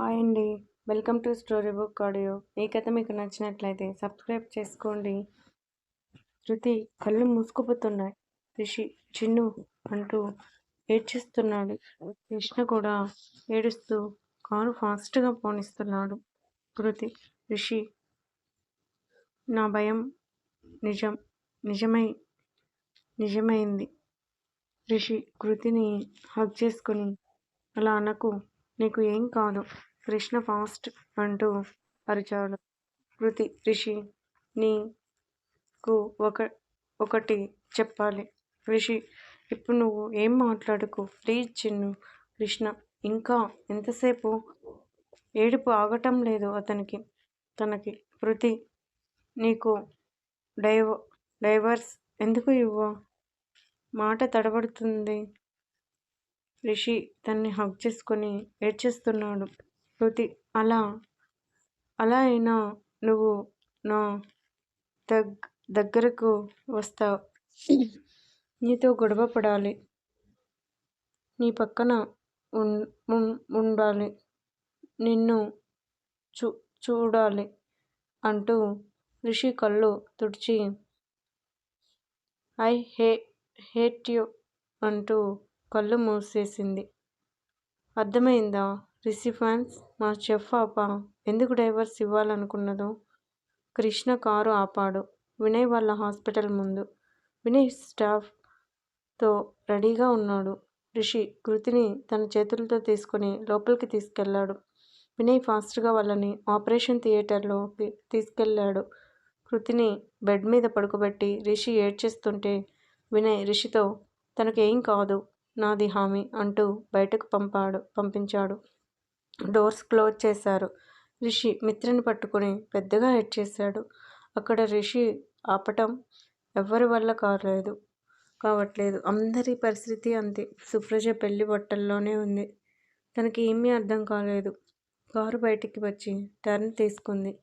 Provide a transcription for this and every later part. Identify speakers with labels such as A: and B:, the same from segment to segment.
A: Hi అండి. Welcome to story book audio. ఈ కథ మీకు నచ్చినట్లయితే సబ్స్క్రైబ్ చేసుకోండి. శృతి కళ్ళు మూసుకుపోతున్నాయి. రిషి చిన్ను అంటూ ఏడ్చిస్తున్నాడు. కృష్ణ కూడా ఏడుస్తూ కారు ఫాస్ట్గా పోనిస్తున్నాడు. కృతి రిషి నా భయం నిజం నిజమై నిజమైంది. రిషి కృతిని హగ్ చేసుకుని అలా అనకు నీకు ఏం కాదు. కృష్ణ ఫాస్ట్ అంటూ అరిచాడు కృతి రిషి నీకు ఒక ఒకటి చెప్పాలి. రిషి ఇప్పుడు నువ్వు ఏం మాట్లాడుకో? ప్లీజ్ చిన్ను. కృష్ణ ఇంకా ఎంతసేపు? ఏడుపు ఆగటం లేదు అతనికి తనకి. కృతి నీకు డైవ డైవర్స్ ఎందుకు ఇవ్వ? మాట తడబడుతుంది. రిషి తన్ని హగ్ చేసుకొని ఏడ్చేస్తున్నాడు. శృతి అలా అలా అయినా నువ్వు నా దగ్ దగ్గరకు వస్తావు. నీతో గొడవ పడాలి. నీ పక్కన ఉండాలి. నిన్ను చూ చూడాలి అంటూ రిషి కళ్ళు తుడిచి ఐ హే హేట్ యు అంటూ కళ్ళు మూసేసింది. అర్థమైందా? రిషి ఫ్యాన్స్ మా చెఫ్ ఆప. ఎందుకు డైవర్స్ ఇవ్వాలనుకున్నదో? కృష్ణ కారు ఆపాడు. వినయ్ వాళ్ళ హాస్పిటల్ ముందు. వినయ్ స్టాఫ్తో రెడీగా ఉన్నాడు. రిషి కృతిని తన చేతులతో తీసుకుని లోపలికి తీసుకెళ్ళాడు వినయ్ ఫాస్ట్గా వాళ్ళని ఆపరేషన్ థియేటర్లోకి తీసుకెళ్ళాడు కృతిని బెడ్ మీద పడుకోబెట్టి రిషి ఏడ్చేస్తుంటే వినయ్ రిషితో తనకేం ఏం కాదు నాది హామీ అంటూ బయటకు పంపాడు పంపించాడు. డోర్స్ క్లోజ్ చేశారు. రిషి మిత్రని పట్టుకుని పెద్దగా హెడ్ చేశాడు. అక్కడ రిషి ఆపటం ఎవరి వల్ల కాలేదు. కావట్లేదు. అందరి పరిస్థితి అంతే. సుప్రజ పెళ్ళి బట్టల్లోనే ఉంది. తనకి ఏమీ అర్థం కాలేదు. కారు బయటికి వచ్చి టర్న్ తీసుకుంది.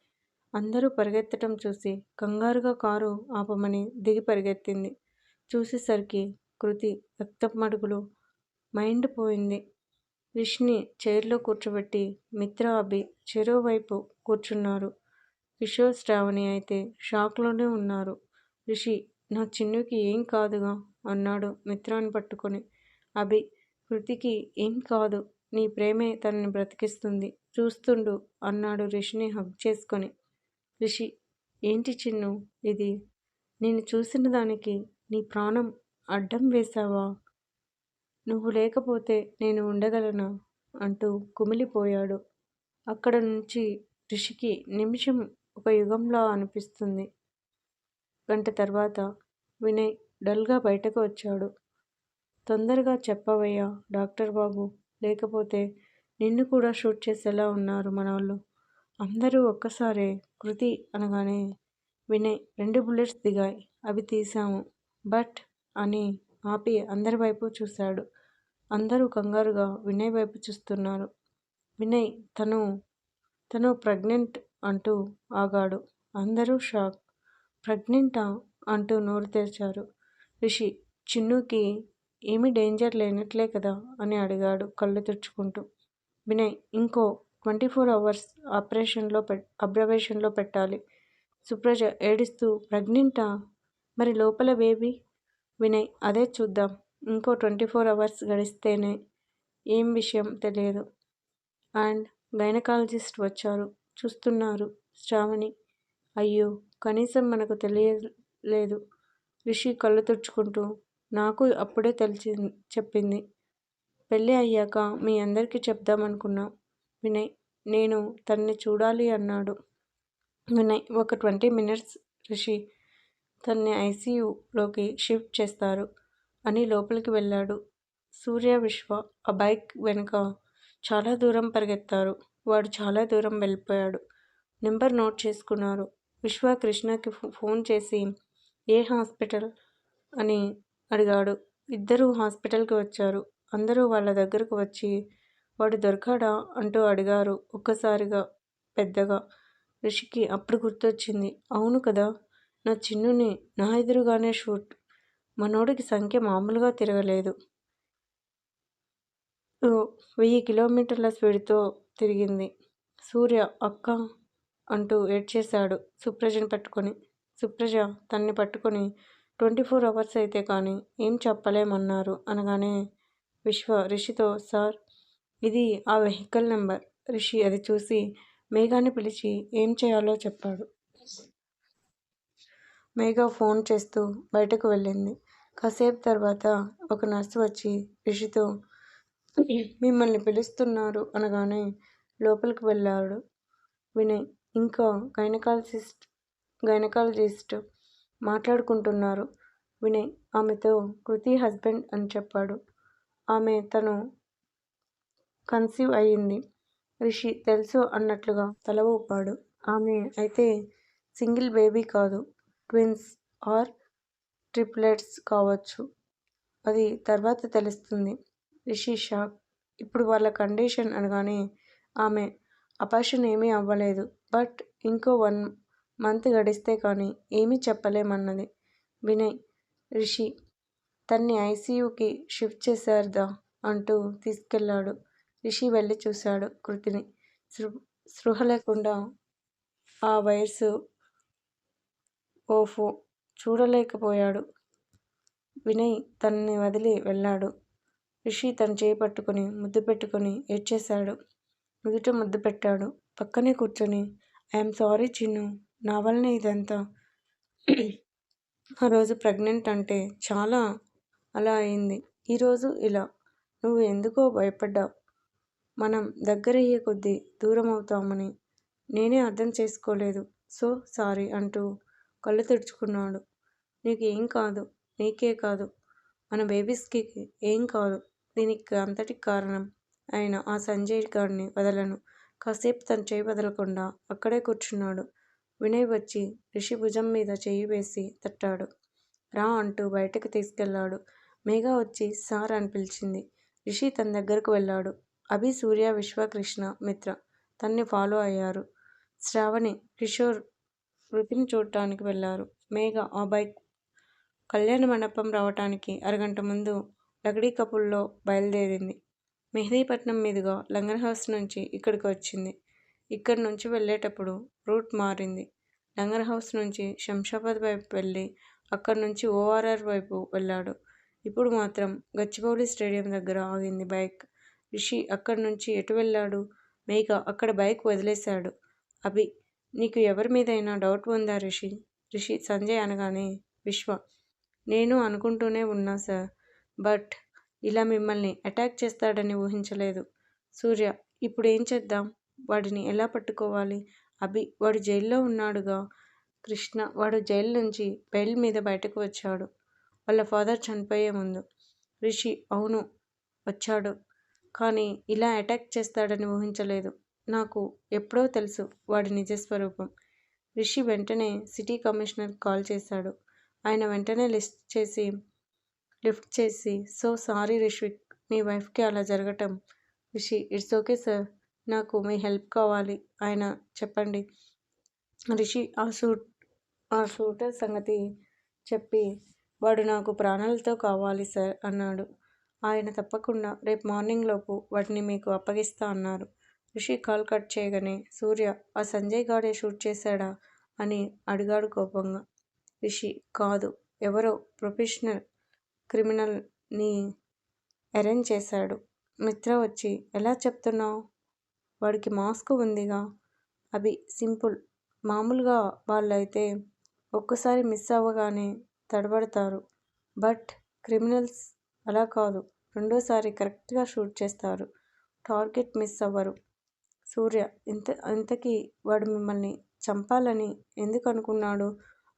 A: అందరూ పరిగెత్తటం చూసి కంగారుగా కారు ఆపమని దిగి పరిగెత్తింది. చూసేసరికి కృతి రక్తమడుగులు మైండ్ పోయింది. రిషిని చైర్లో కూర్చోబెట్టి మిత్ర అభి చెరోవైపు కూర్చున్నారు. కిషోర్ శ్రావణి అయితే షాక్లోనే ఉన్నారు. రిషి నా చిన్నుకి ఏం కాదుగా? అన్నాడు మిత్రాన్ని పట్టుకొని. అభి కృతికి ఏం కాదు నీ ప్రేమే తనని బ్రతికిస్తుంది చూస్తుండు అన్నాడు రిషిని హగ్ చేసుకొని. రిషి ఏంటి చిన్ను ఇది? నేను చూసిన దానికి నీ ప్రాణం అడ్డం వేశావా? నువ్వు లేకపోతే నేను ఉండగలనా? అంటూ కుమిలిపోయాడు. అక్కడ నుంచి ఋషికి నిమిషం ఒక యుగంలా అనిపిస్తుంది. గంట తర్వాత వినయ్ డల్గా బయటకు వచ్చాడు. తొందరగా చెప్పవయ్యా డాక్టర్ బాబు. లేకపోతే నిన్ను కూడా షూట్ చేసేలా ఉన్నారు మనోళ్ళు. అందరూ ఒక్కసారే కృతి అనగానే వినయ్ రెండు బుల్లెట్స్ దిగాయి. అవి తీశాము. బట్ అని ఆపి అందరి వైపు చూశాడు. అందరూ కంగారుగా వినయ్ వైపు చూస్తున్నారు. వినయ్ తను తను ప్రెగ్నెంట్ అంటూ ఆగాడు. అందరూ షాక్. ప్రెగ్నెంటా అంటూ నోరు తెరిచారు. రిషి చిన్నుకి ఏమీ డేంజర్ లేనట్లే కదా? అని అడిగాడు కళ్ళు తుడుచుకుంటూ. వినయ్ ఇంకో ట్వంటీ ఫోర్ అవర్స్ ఆపరేషన్లో పె అబ్జర్వేషన్లో పెట్టాలి. సుప్రజ ఏడుస్తూ ప్రెగ్నెంటా? మరి లోపల బేబీ? వినయ్ అదే చూద్దాం. ఇంకో ట్వంటీ ఫోర్ అవర్స్ గడిస్తేనే ఏం విషయం తెలియదు. అండ్ గైనకాలజిస్ట్ వచ్చారు. చూస్తున్నారు శ్రావణి. అయ్యో కనీసం మనకు తెలియలేదు. రిషి కళ్ళు తుడుచుకుంటూ నాకు అప్పుడే తెలిసి చెప్పింది. పెళ్ళి అయ్యాక మీ అందరికీ చెప్దామనుకున్నా వినయ్ నేను తన్ని చూడాలి అన్నాడు. వినయ్ ఒక ట్వంటీ మినిట్స్ రిషి తన్ని ఐసీయూలోకి షిఫ్ట్ చేస్తారు అని లోపలికి వెళ్ళాడు. సూర్య విశ్వ ఆ బైక్ వెనుక చాలా దూరం పరిగెత్తారు. వాడు చాలా దూరం వెళ్ళిపోయాడు. నెంబర్ నోట్ చేసుకున్నారు. విశ్వ కృష్ణకి ఫోన్ చేసి ఏ హాస్పిటల్? అని అడిగాడు. ఇద్దరూ హాస్పిటల్కి వచ్చారు. అందరూ వాళ్ళ దగ్గరకు వచ్చి వాడు దొరకాడా? అంటూ అడిగారు ఒక్కసారిగా పెద్దగా. రిషికి అప్పుడు గుర్తొచ్చింది అవును కదా! నా చిన్నుని నా ఎదురుగానే షూట్ మనోడికి సంఖ్య మామూలుగా తిరగలేదు వెయ్యి కిలోమీటర్ల స్పీడ్తో తిరిగింది. సూర్య అక్క అంటూ ఏడ్చేశాడు సుప్రజని పట్టుకొని సుప్రజ తన్ని పట్టుకుని ట్వంటీ ఫోర్ అవర్స్ అయితే కానీ ఏం చెప్పలేమన్నారు అనగానే విశ్వ రిషితో సార్! ఇది ఆ వెహికల్ నెంబర్. రిషి అది చూసి మేఘాన్ని పిలిచి ఏం చేయాలో చెప్పాడు. మేఘ ఫోన్ చేస్తూ బయటకు వెళ్ళింది. కాసేపు తర్వాత ఒక నర్సు వచ్చి రిషితో మిమ్మల్ని పిలుస్తున్నారు అనగానే లోపలికి వెళ్ళాడు వినయ్. ఇంకా గైనకాలజిస్ట్ గైనకాలజిస్ట్ మాట్లాడుకుంటున్నారు వినయ్ ఆమెతో కృతి హస్బెండ్ అని చెప్పాడు. ఆమె తను కన్సీవ్ అయింది. రిషి తెలుసు అన్నట్లుగా తల ఊపాడు. ఆమె అయితే సింగిల్ బేబీ కాదు. ట్విన్స్ ఆర్ ట్రిప్లెట్స్ కావచ్చు. అది తర్వాత తెలుస్తుంది. రిషి షాక్. ఇప్పుడు వాళ్ళ కండిషన్ అనగానే ఆమె అపాషన్ ఏమీ అవ్వలేదు. బట్ ఇంకో వన్ మంత్ గడిస్తే కానీ ఏమీ చెప్పలేమన్నది వినయ్ రిషి తన్ని ఐసీయూకి షిఫ్ట్ చేశారుదా అంటూ తీసుకెళ్ళాడు. రిషి వెళ్ళి చూశాడు కృతిని. స్పృహ లేకుండా ఆ వయస్సు ఓఫు చూడలేకపోయాడు. వినయ్ తనని వదిలి వెళ్ళాడు. రిషి తన చేయి పట్టుకుని ముద్దు పెట్టుకుని ఏడ్చేశాడు. నుదుట ముద్దు పెట్టాడు. పక్కనే కూర్చుని ఐయామ్ సారీ చిన్నూ. నా వల్లనే ఇదంతా. ఆ రోజు ప్రెగ్నెంట్ అంటే చాలా అలా అయింది. ఈరోజు ఇలా. నువ్వు ఎందుకో భయపడ్డావ్. మనం దగ్గరయ్యే కొద్దీ దూరమవుతామని నేనే అర్థం చేసుకోలేదు. సో సారీ అంటూ కళ్ళు తుడుచుకున్నాడు. నీకు ఏం కాదు. నీకే కాదు. మన బేబీస్కి ఏం కాదు. దీనికి అంతటి కారణం ఆయన ఆ సంజయ్ గారిని వదలను. కాసేపు తన చేయి వదలకుండా అక్కడే కూర్చున్నాడు. వినయ్ వచ్చి రిషి భుజం మీద చేయి వేసి తట్టాడు. రా అంటూ బయటకు తీసుకెళ్ళాడు. మేఘా వచ్చి సార్ అని పిలిచింది. రిషి తన దగ్గరకు వెళ్ళాడు. అభి, సూర్య, విశ్వకృష్ణ మిత్ర తన్ని ఫాలో అయ్యారు. శ్రావణి, కిషోర్ శృతిని చూడటానికి వెళ్ళారు. మేఘ ఆ బైక్ కళ్యాణ మండపం రావటానికి అరగంట ముందు లగడీ కపుల్లో బయలుదేరింది. మెహదీపట్నం మీదుగా లంగర్ హౌస్ నుంచి ఇక్కడికి వచ్చింది. ఇక్కడి నుంచి వెళ్ళేటప్పుడు రూట్ మారింది. లంగన్ హౌస్ నుంచి శంషాబాద్ వైపు వెళ్ళి అక్కడి నుంచి ఓఆర్ఆర్ వైపు వెళ్ళాడు. ఇప్పుడు మాత్రం గచ్చిబౌలి స్టేడియం దగ్గర ఆగింది బైక్. రిషి అక్కడి నుంచి ఎటు వెళ్ళాడు? మేఘ అక్కడ బైక్ వదిలేశాడు. అభి నీకు ఎవరి మీదైనా డౌట్ ఉందా రిషి? రిషి సంజయ్ అనగానే విశ్వ నేను అనుకుంటూనే ఉన్నా సార్. బట్ ఇలా మిమ్మల్ని అటాక్ చేస్తాడని ఊహించలేదు. సూర్య ఇప్పుడు ఏం చేద్దాం? వాడిని ఎలా పట్టుకోవాలి? అభి వాడు జైల్లో ఉన్నాడుగా. కృష్ణ వాడు జైలు నుంచి బెయిల్ మీద బయటకు వచ్చాడు. వాళ్ళ ఫాదర్ చనిపోయే ముందు. రిషి అవును వచ్చాడు. కానీ ఇలా అటాక్ చేస్తాడని ఊహించలేదు. నాకు ఎప్పుడో తెలుసు వాడి నిజస్వరూపం. రిషి వెంటనే సిటీ కమిషనర్ కాల్ చేశాడు. ఆయన వెంటనే లిస్ట్ చేసి లిఫ్ట్ చేసి సో సారీ రిష్విక్ మీ వైఫ్కి అలా జరగటం. Rishi it's okay sir. నాకు మీ హెల్ప్ కావాలి. ఆయన చెప్పండి. రిషి ఆ సూట్ ఆ షూటర్ సంగతి చెప్పి వాడు నాకు ప్రాణాలతో కావాలి సార్ అన్నాడు. ఆయన తప్పకుండా రేపు మార్నింగ్ లోపు వాటిని మీకు అప్పగిస్తా అన్నారు. రిషి కాల్ కట్ చేయగానే సూర్య ఆ సంజయ్ గాడే షూట్ చేశాడా అని అడిగాడు కోపంగా. రిషి కాదు. ఎవరో ప్రొఫెషనల్ క్రిమినల్ని అరేంజ్ చేశాడు. మిత్ర వచ్చి ఎలా చెప్తున్నావు వాడికి మాస్క్ ఉందిగా. అవి సింపుల్. మామూలుగా వాళ్ళైతే ఒక్కసారి మిస్ అవ్వగానే తడబడతారు. బట్ క్రిమినల్స్ అలా కాదు. రెండోసారి కరెక్ట్గా షూట్ చేస్తారు. టార్గెట్ మిస్ అవ్వరు. సూర్య ఇంత ఇంతకీ వాడు మిమ్మల్ని చంపాలని ఎందుకు అనుకున్నాడు?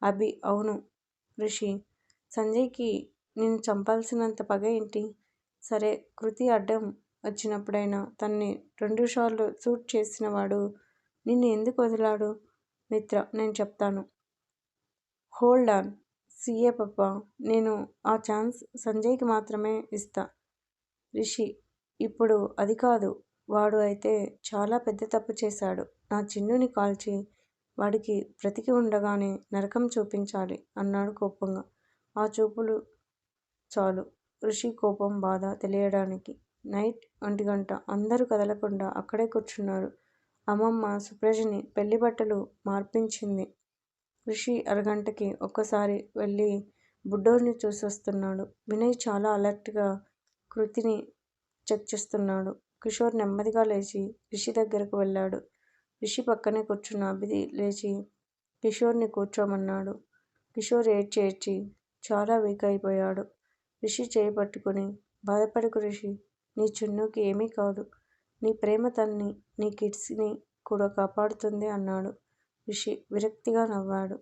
A: అభి అవును రిషి. సంజయ్కి నేను నిన్ను చంపాల్సినంత పగ ఏంటి? సరే కృతి అడ్డం వచ్చినప్పుడైనా తన్ని రెండుసార్లు షూట్ చేసినవాడు నిన్ను ఎందుకు వదిలాడు? మిత్ర నేను చెప్తాను. హోల్డ్ ఆన్ సీఏ పప్ప పప్పా నేను ఆ ఛాన్స్ సంజయ్కి మాత్రమే ఇస్తా. రిషి ఇప్పుడు అది కాదు. వాడు అయితే చాలా పెద్ద తప్పు చేశాడు. నా చిన్నుని కాల్చి వాడికి బ్రతికి ఉండగానే నరకం చూపించాలి అన్నాడు కోపంగా. ఆ చూపులు చాలు ఋషి కోపం, బాధ తెలియడానికి. నైట్ ఒంటి గంట అందరూ కదలకుండా అక్కడే కూర్చున్నారు. అమ్మమ్మ సుప్రజని పెళ్ళి బట్టలు మార్పించింది. ఋషి అరగంటకి ఒక్కసారి వెళ్ళి బుడ్డోడ్ని చూసొస్తున్నాడు. వినయ్ చాలా అలర్ట్గా కృతిని చెక్ చేస్తున్నాడు. కిషోర్ నెమ్మదిగా లేచి రిషి దగ్గరకు వెళ్ళాడు. రిషి పక్కనే కూర్చున్న అభిది లేచి కిషోర్ని కూర్చోమన్నాడు. కిషోర్ ఏడ్చి ఏడ్చి చాలా వీక్ అయిపోయాడు. రిషి చేయి పట్టుకుని బాధపడకు రిషీ! నీ చున్నుకి ఏమీ కాదు. నీ ప్రేమ తన్ని, నీ కిడ్స్ని కూడా కాపాడుతుంది అన్నాడు. రిషి విరక్తిగా నవ్వాడు.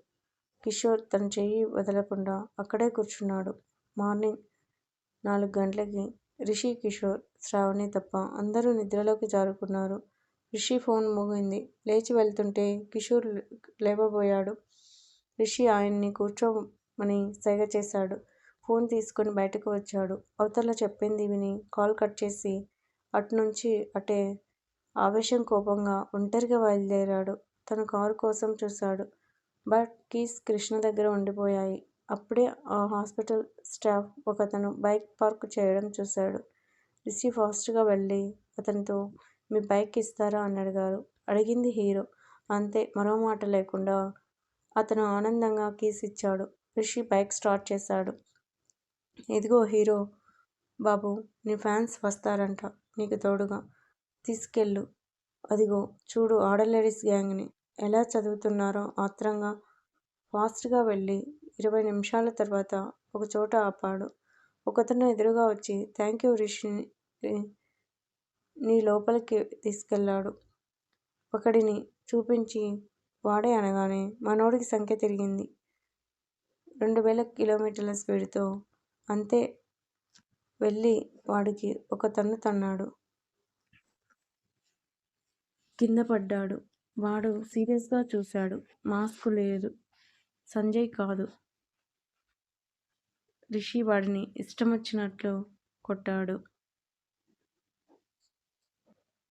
A: కిషోర్ తన చెయ్యి వదలకుండా అక్కడే కూర్చున్నాడు. మార్నింగ్ నాలుగు గంటలకి రిషి, కిషోర్, శ్రావణి తప్ప అందరూ నిద్రలోకి జారుకున్నారు. రిషి ఫోన్ మోగింది. లేచి వెళ్తుంటే కిషోర్ లేవబోయాడు. రిషి ఆయన్ని కూర్చోమని సైగ చేశాడు. ఫోన్ తీసుకొని బయటకు వచ్చాడు. అవతల చెప్పింది విని కాల్ కట్ చేసి అటునుంచి అటే ఆవేశం కోపంగా ఒంటరిగా బయలుదేరాడు. తన కారు కోసం చూశాడు. బట్ కీస్ కృష్ణ దగ్గర ఉండిపోయాయి. అప్పుడే ఆ హాస్పిటల్ స్టాఫ్ ఒకతను బైక్ పార్క్ చేయడం చూశాడు. రిషి ఫాస్ట్గా వెళ్ళి అతనితో మీ బైక్ ఇస్తారా అని అడిగారు అడిగింది హీరో. అంతే మరో మాట లేకుండా అతను ఆనందంగా కీస్ ఇచ్చాడు. రిషి బైక్ స్టార్ట్ చేశాడు. ఇదిగో హీరో బాబు నీ ఫ్యాన్స్ వస్తారంట నీకు తోడుగా. తీసుకెళ్ళు. అదిగో చూడు ఆడలేడీస్ లేడీస్ గ్యాంగ్ని ఎలా చదువుతున్నారో ఆత్రంగా. ఫాస్ట్గా వెళ్ళి ఇరవై నిమిషాల తర్వాత ఒక చోట ఆపాడు. ఒకతను ఎదురుగా వచ్చి థ్యాంక్ యూ రిషిని ని లోపలికి తీసుకెళ్ళాడు. ఒకడిని చూపించి వాడే అనగానే మనోడికి సంఖ్య తిరిగింది. రెండువేల కిలోమీటర్ల స్పీడ్తో అంతే వెళ్ళి వాడికి ఒక తన్ను తన్నాడు. కిందపడ్డాడు. వాడు సీరియస్గా చూశాడు. మాస్క్ లేదు. సంజయ్ కాదు. రిషి వాడిని ఇష్టమొచ్చినట్లు కొట్టాడు.